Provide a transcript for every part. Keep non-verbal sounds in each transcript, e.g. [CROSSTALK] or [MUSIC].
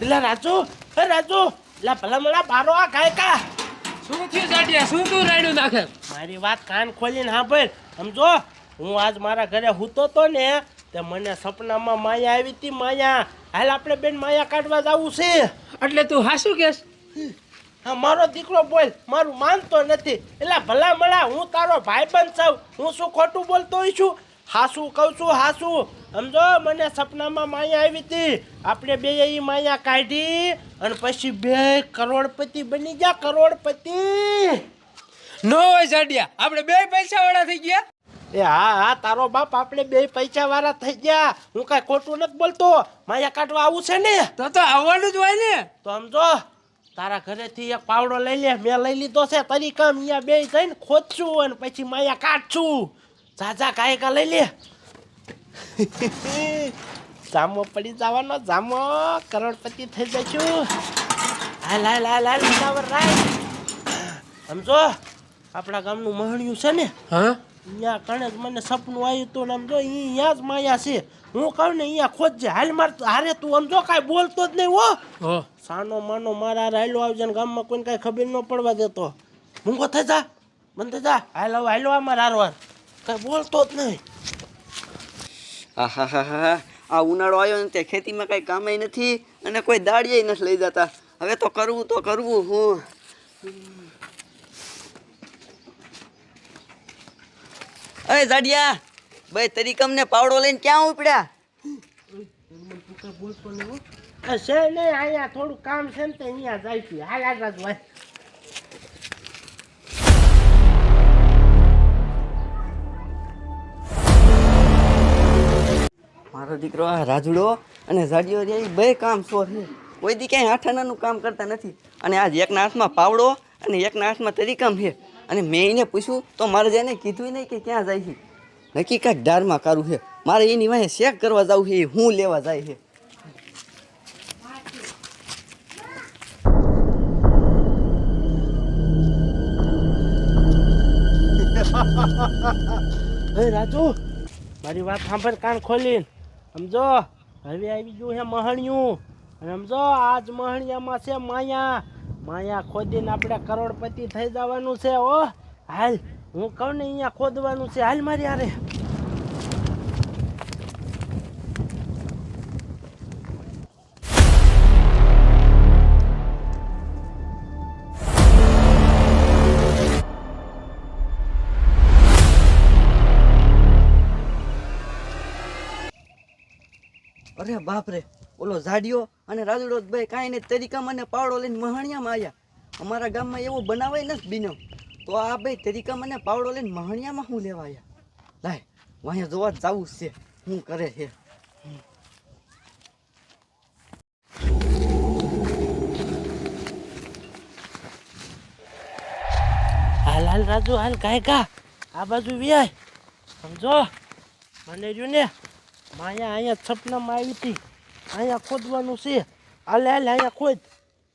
એટલે રાજુ હે રાજુ એટલે ભલા મળા બારો આ કાય કા. શું થયું જાડિયા શું તું રાયડું નાખે? મારી વાત કાન ખોલીને સાંભળ. સમજો હું આજ મારા ઘરે હૂતો તો ને તે મને સપનામાં માયા આવી હતી માયા. હાલ આપણે બેન માયા કાઢવા જવું છે. એટલે તું હાસું કેસ? હા મારો દીકરો બોલ મારું માનતો નથી. એટલે ભલા મળા હું તારો ભાઈ ભાઈબંધ છું. હું શું ખોટું બોલતો છું? હાસું કહું છું હાસું. સમજો મને સપનામાં માયા આવી હતી. આપણે બે એ માયા કાઢી અને પછી બે કરોડપતિ બની ગયા કરોડપતિ. નો હોય જાડિયા આપણે બે પૈસા વાળા થઈ ગયા. એ હા હા તારો બાપ આપણે બે પૈસા વાળા થઈ ગયા. હું કાંઈ ખોટું નથી બોલતો. માયા કાઢવા આવું છે ને? તો તો આવવાનું જ હોય ને. તો સમજો તારા ઘરેથી એક પાવડો લઈ લે મેં લઈ લીધો છે તરી કામ અહીંયા બે જઈને ખોદશું અને પછી માયા કાઢશું. ઝાઝા કાયકા લઈ લે. [LAUGHS] જામો પડી જવાનો જામો. કરોડપતિ થઈ જશું હાલ હાલ હાલ હાલ બરાબર રાય સમજો આપણા ગામનું મહણિયું છે ને હા? કણે જ મને સપનું આવ્યું હતું સમજો આમ જો અહીંયા જ માયા છે. હું કહું ને અહીંયા ખોજજે. હાલ માર હારે તું આમ જો કાંઈ બોલતો જ નહીં હો. સાનો માનો મારા રાયલો આવજે ને ગામમાં કોઈને કાંઈ ખબર ન પડવા દેતો. મૂંગો થઈ જા બંધ થઈ જા. હાલો હાલો આમાં રારવાર કાંઈ બોલતો જ નહીં. આહાહાહા. આ ઉનાળો આવ્યો ને તે ખેતીમાં કાંઈ કામે નથી અને કોઈ દાળીએ નથી લઈ જતા. હવે તો કરવું તો કરવું, હું. અરે જાડિયા, ભાઈ તરીકમ ને પાવડો લઈને ક્યાં ઉપડ્યા? છે નહીં અહીંયા થોડું કામ છે ને તે અહીંયા જાય છે. હાલ હાલ મારો દીકરો, આ રાજડો અને જાડિયો રે બે કામ શો છે. કોઈ દી ક્યાંય આઠાનાનું કામ કરતા નથી. અને આજ એકના હાથમાં પાવડો અને એકના હાથમાં તરીકામ છે. અને મેં એને પૂછ્યું, તો મારે જેને કીધું નહીં કે ક્યાં જાય છે. નક્કી કાંઈક ડારમાં કારું છે. મારે એની વાંહે ચેક કરવા જવું છે, એ હું લેવા જાય છે. [LAUGHS] રાજુ, મારી વાત સાંભળ, કાન ખોલીને. સમજો? હવે આવી ગયું છે મહણિયું. સમજો, આજ મહણિયામાં છે માયા. માયા ખોદીને આપણે કરોડપતિ થઈ જવાનું છે ઓ હાલ, હું કહું ને, અહીંયા ખોદવાનું છે. હાલ મારી હારે. અરે બાપરે, ઓલો ઝાડિયો અને રાજડો ભાઈ કાંઈ નહીં તરીકામાં અને પાવડો લઈને મહાણિયામાં આવ્યા અમારા ગામમાં એવો બનાવાય નથી બીનો. તો આ ભાઈ તરીકામાં અને પાવડો લઈને મહાણિયામાં હું લેવા આવ્યા લાય વાંહે જોવા જવું છે. શું કરે છે? હાલ હાલ, રાજુ, હાલ, કાંઈ કા? આ બાજુ વ્યાય. સમજો? મને જો ને માયા અહીંયા સપનામાં આવી હતી. અહીંયા ખોદવાનું છે. હાલે હાલે, અહીંયા ખોદ.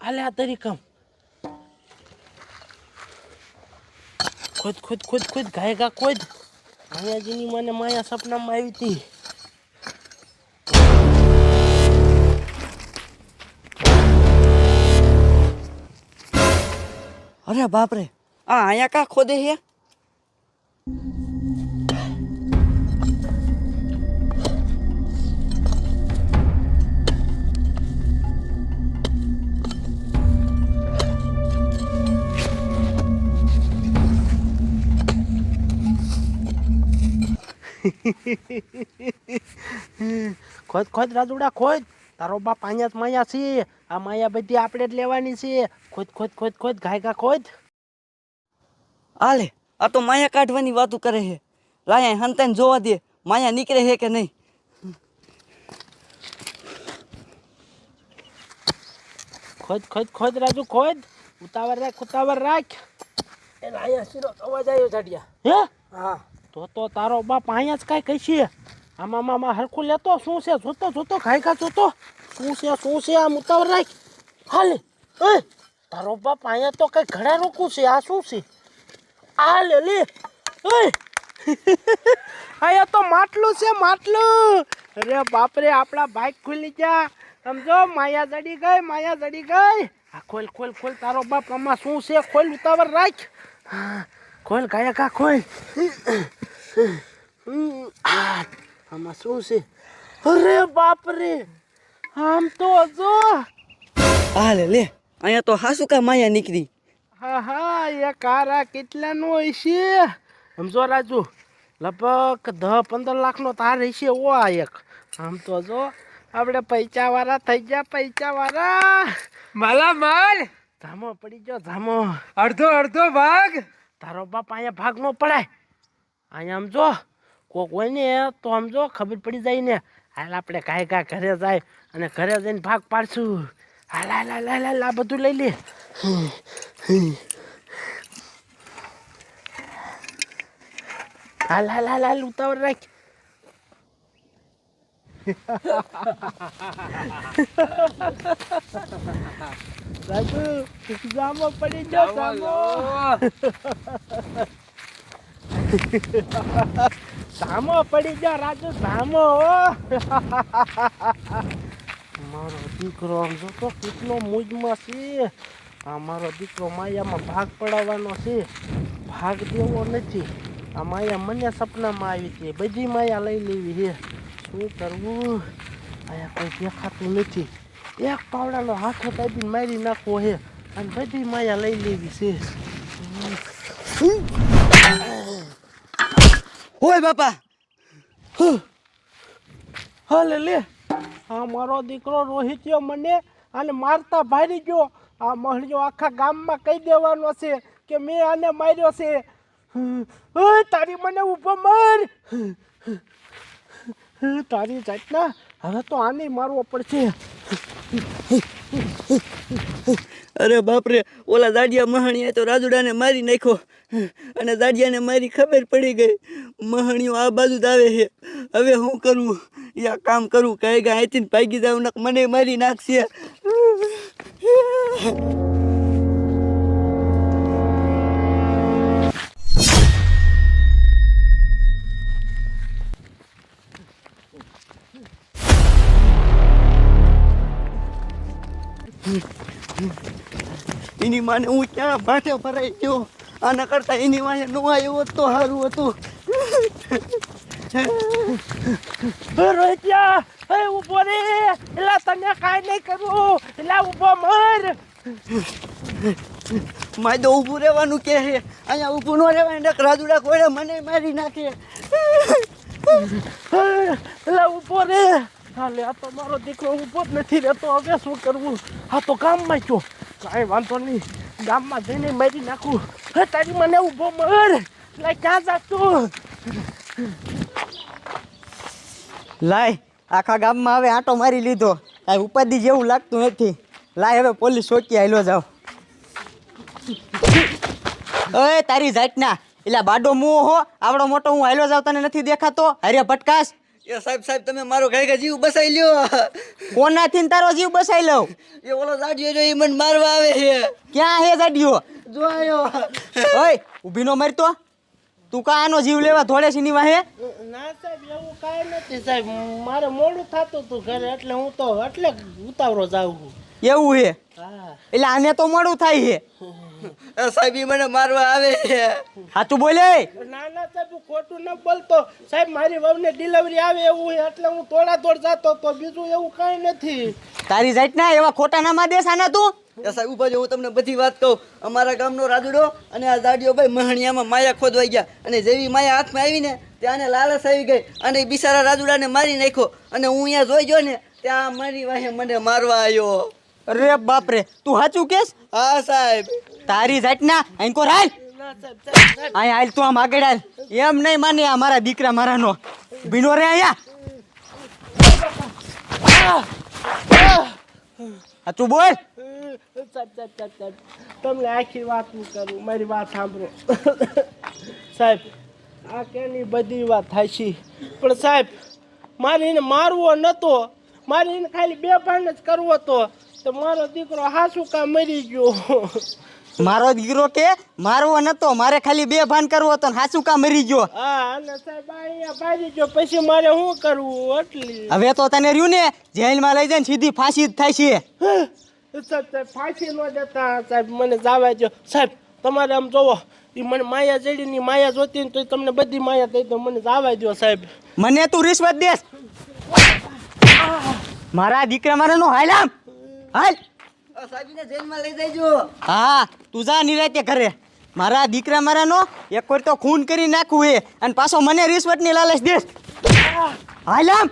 હાલે આ તરીકમ. ખોદ ખોદ ખોદ ખોદ, ગાય ગા ખોદ. અહીંયા જેની મને માયા સપનામાં આવી હતી. અરે બાપ રે આ અહીંયા કા ખોદે છે [LAUGHS] ખોદ ખોદ રાજુડા ખોદ. તારો બાપ અહીંયા માયા છે. આ માયા બધી આપણે જ લેવાની છે. ખોદ ખોદ ખોદ ખોદ ઘાયકા ખોદ. આલે આ તો માયા કાઢવાની વાતો કરે છે. લાયા હંતાને જોવા દે માયા નીકળે છે કે નહીં? ખોદ ખોદ ખોદ રાજુ ખોદ. ઉતાવળ રાખ ઉતાવળ રાખ. એ લાયા શીરો અવાજ આવ્યો ઝાડિયા હે? હા. તો તો તારો બાપ અહીંયા જ કાંઈ કહીશે. આમાં મામા હરખું લેતો શું છે? જોતો જોતો ખાઈ ખા જોતો. શું છે શું છે? આમ ઉતાવળ રાખ. હાલે એ તારો બાપ અહીંયા તો કંઈ ઘડા રોકું છે. આ શું છે? આ લે લે. એ અહીંયા તો માટલું છે માટલું. અરે બાપરે આપણા બાઇક ખુલી ગયા. સમજો માયા જડી ગઈ માયા જડી ગઈ. આ ખોલ ખોલ ખોલ તારો બાપ. આમાં શું છે? ખોલ ઉતાવળ રાખ. હા, ખોલ ગાયા કા ખોલ આમાં શું છે અરે બાપરે આમ તો જો હા લે લે અહીંયા તો હાસુ કા માયા નીકળી. હા હા એ કારા કેટલાનો હોય છે? સમજો રાજુ લગભગ દસ પંદર લાખનો તાર હશે ઓ આ એક. આમ તો જો આપણે પૈસા વાળા થઈ ગયા પૈસા વાળા માલા માલ ધામો પડી ગયો ધામો. અડધો અડધો ભાગ! તારો બાપ અહીંયા ભાગ ન પડાય. અહીંયા આમ જો, કોક હોય ને, તો આમ જો, ખબર પડી જાય ને. હાલ આપણે કાંઈ કાંઈ ઘરે જાય અને ઘરે જઈને ભાગ પાડશું. હાલ હાલ હાલ હાલ હાલ, આ બધું લઈ લે. હાલ હાલ હાલ હાલ, ઉતાવળ રાખ. રાજુ જામો પડી જો સામો. સામો પડી જા રાજુ સામો મારો દીકરો આમ જો તો કેટલો મૂજમાં છે. આ મારો દીકરો માયામાં ભાગ પડાવવાનો છે. ભાગ દેવો નથી. આ માયા મને સપનામાં આવી છે. બધી માયા લઈ લેવી છે. શું કરવું? અહીંયા કોઈ દેખાતું નથી. એક પાવડાનો હાથો દાબીને મારી નાખવો હે અને બધી માયા લઈ લેવી છે. હોય બાપા! હાલે લે. આ મારો દીકરો રોહિત્યો મને અને મારતા ભારી ગયો. આ મહળિયો આખા ગામમાં કહી દેવાનો છે કે મેં આને માર્યો છે. તારી મને ઊભો માર. તારી જાતના. હવે તો આને મારવો પડશે. અરે બાપરે, ઓલા દાડિયા મહાણીએ તો રાજુડાને મારી નાખ્યો. અને દાડિયાને મારી ખબર પડી ગઈ. મહાણીઓ આ બાજુ જ આવે છે. હવે હું કરું? યા કામ કરું? કહે ગયા અહીંથી ભાગી નક મને મારી નાખશે. એની માને હું ક્યાં ભાઠે ભરાઈ ગયો? આના કરતા એની માને નો આવ્યો હોત તો સારું હતું. રોહિત્યા હે ઊભો રે. એલા તને કાંઈ નહીં કરું. એલા ઊભો મર. મારે તો ઊભું રહેવાનું કે છે? અહીંયા ઊભું ન રહેવાય નક રાજુડા કોઈને મને મારી નાખે. એલા ઊભો રે. હાલે, આ તો મારો દીકરો ઊભો જ નથી રહેતો. હવે શું કરવું? આ તો ગામમાં છો કાંઈ વાંધો નહીં. ગામમાં જઈને મારી નાખું. હે, તારી મને ઊભો મર લાય, ક્યાં જાતું લાય, આખા ગામમાં હવે આંટો મારી લીધો. કાંઈ ઉપાધિ જેવું લાગતું નથી. લાય, હવે પોલીસ ચોકી આયલો જાવ. ઓય તારી જાતના. એટલે બાડો મુઓ હો. આવડો મોટો હું આયલો જાવ, તને નથી દેખાતો? અરે પટકાશ એ સાહેબ સાહેબ તમે મારો ગાયકા જીવ બસાઈ લ્યો. કોનાથી ને તારો જીવ બસાઈ લઉં? એ ઓલો જાડિયો જો એ મને મારવા આવે છે. ક્યાં હે જાડિયો? જો આયો. ઓય ઊભી નો મરતો. તું કા આનો જીવ લેવા ધોળે છે ની વાહે ના સાહેબ એવું કાંઈ નથી સાહેબ. મારે મોડું થતું તું ઘરે એટલે હું તો એટલે ઉતાવળો જાઉં છું એવું હે? હા. એટલે આને તો મોડું થાય છે સાહેબ ઈ મને મારવા આવે સાચું બોલે? ના ના સાહેબ હું ખોટું ન બોલતો. સાહેબ મારી વહુને ડિલિવરી આવે એવું એટલે હું થોડા દોડ જાતો તો બીજું એવું કઈ નથી. તારી જાતના એવા ખોટા નામા દેશ આના તું? સાહેબ ઊભા જો હું તમને બધી વાત કહું. અમારા ગામનો રાજુડો અને આ દાડિયો ભાઈ મહણિયામાં માયા ખોદવાઈ ગયા. અને જેવી માયા હાથમાં આવી ને ત્યાં લાલચ આવી ગઈ. અને ઈ રાજુડાને મારી નાખ્યો. અને હું અહીંયા જોઈ ગયો ને ત્યાં મારી વાહે મને મારવા આવ્યો. અરે બાપરે તું સાચું કેસ? હા સાહેબ. તારી જાતના સાહેબ સાહેબ અહીં હાલ તું આમ આગળ હાલ. એમ નહીં માને આ મારા દીકરા મારાનો. ભીનો રે અહીંયા. સાચું તું બોલ તમને આખી વાત હું કરું મારી વાત સાંભળો. સાહેબ આ કેની બધી વાત થાય છે. પણ સાહેબ મારે એને મારવો નતો. મારે એને ખાલી બે ભાન જ કરવો હતો. તો મારો દીકરો હાસુ કા મરી ગયો? મારો દીકરો કે મારવો નતો મારે ખાલી બે ભાન કરવો હતો ને હાચું કા મરી ગયો? હા અને સાહેબ આ અહીંયા ભાજી ગયો પછી મારે શું કરવું એટલી? હવે તો તને રહ્યું ને જેલમાં લઈ જાય ને સીધી ફાંસી જ થાય છે. સાહેબ ફાંસી ન દેતા સાહેબ મને જવા દો સાહેબ તમારે આમ જોવો એ મને માયા જડીની માયા જોતી ને તો તમને બધી માયા થઈ તો મને જવા દો સાહેબ. મને તું રિશ્વત દેસ મારા દીકરા મારે નો હાલ આમ હાલ. સાહેબને જેલમાં લઈ જઈજો હા તું જા નિરાતે ઘરે. મારા દીકરા મારા નો એક વાર તો ખૂન કરી નાખવું એ અને પાછો મને રિશ્વતની લાલચ દેશ. હાલ આમ.